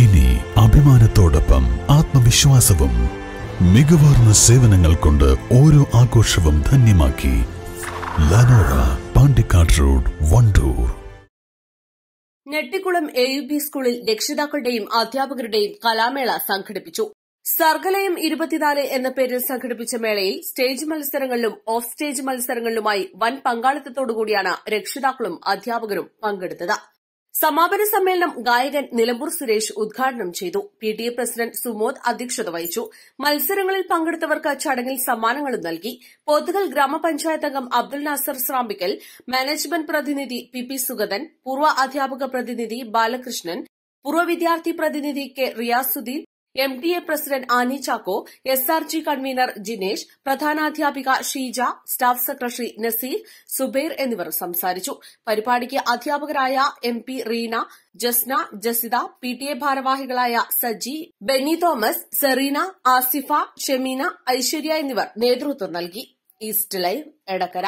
ഇനി അഭിമാനത്തോടൊപ്പം ആത്മവിശ്വാസവും മികവാർന്ന സേവനങ്ങൾ കൊണ്ട് ഓരോ ആഘോഷവും ധന്യമാക്കി Lanora Pandikkad road Vandoor. Nettikkulam A U P സ്കൂളിൽ രക്ഷിതാക്കളുടെയും അധ്യാപകരുടെയും കലാമേള സംഘടിപ്പിച്ചു. സർഗലയം ഇരുപത്തിനാല് എന്ന പേരിൽ സംഘടിപ്പിച്ച മേളയിൽ സ്റ്റേജ് മത്സരങ്ങളിലും ഓഫ് സ്റ്റേജ് മത്സരങ്ങളിലുമായി വൻ പങ്കാളിത്തത്തോടുകൂടിയാണ് രക്ഷിതാക്കളും അധ്യാപകരും പങ്കെടുത്തത്. സമാപന സമ്മേളനം ഗായകൻ നിലമ്പൂർ സുരേഷ് ഉദ്ഘാടനം ചെയ്തു. P T A president Sumod അധ്യക്ഷത വഹിച്ചു. മത്സരങ്ങളിൽ പങ്കെടുത്തവർക്ക് ചടങ്ങിൽ സമ്മാനങ്ങളും നൽകി. പോത്തുകൽ ഗ്രാമപഞ്ചായത്ത് അംഗം അബ്ദുൽ നാസർ സ്രാമ്പിക്കൽ മാനേജ്മെന്റ് പ്രതിനിധി പി പി സുഗതൻ പൂർവ അധ്യാപക പ്രതിനിധി ബാലകൃഷ്ണൻ പൂർവ വിദ്യാർത്ഥി പ്രതിനിധി K Riyasuddeen M D A president Ani Chacko S R G convener Jinesh പ്രധാനാധ്യാപിക Sheeja staff secretary Naseer Zubair എന്നിവർ സംസാരിച്ചു. പരിപാടിക്ക് അധ്യാപകരായ M P Reena Jasna Jasitha P T A ഭാരവാഹികളായ സജി ബെന്നി തോമസ് സെറീന ആസിഫ ഷെമീന ഐശ്വര്യ എന്നിവർ നേതൃത്വം നൽകി. East live Edakkara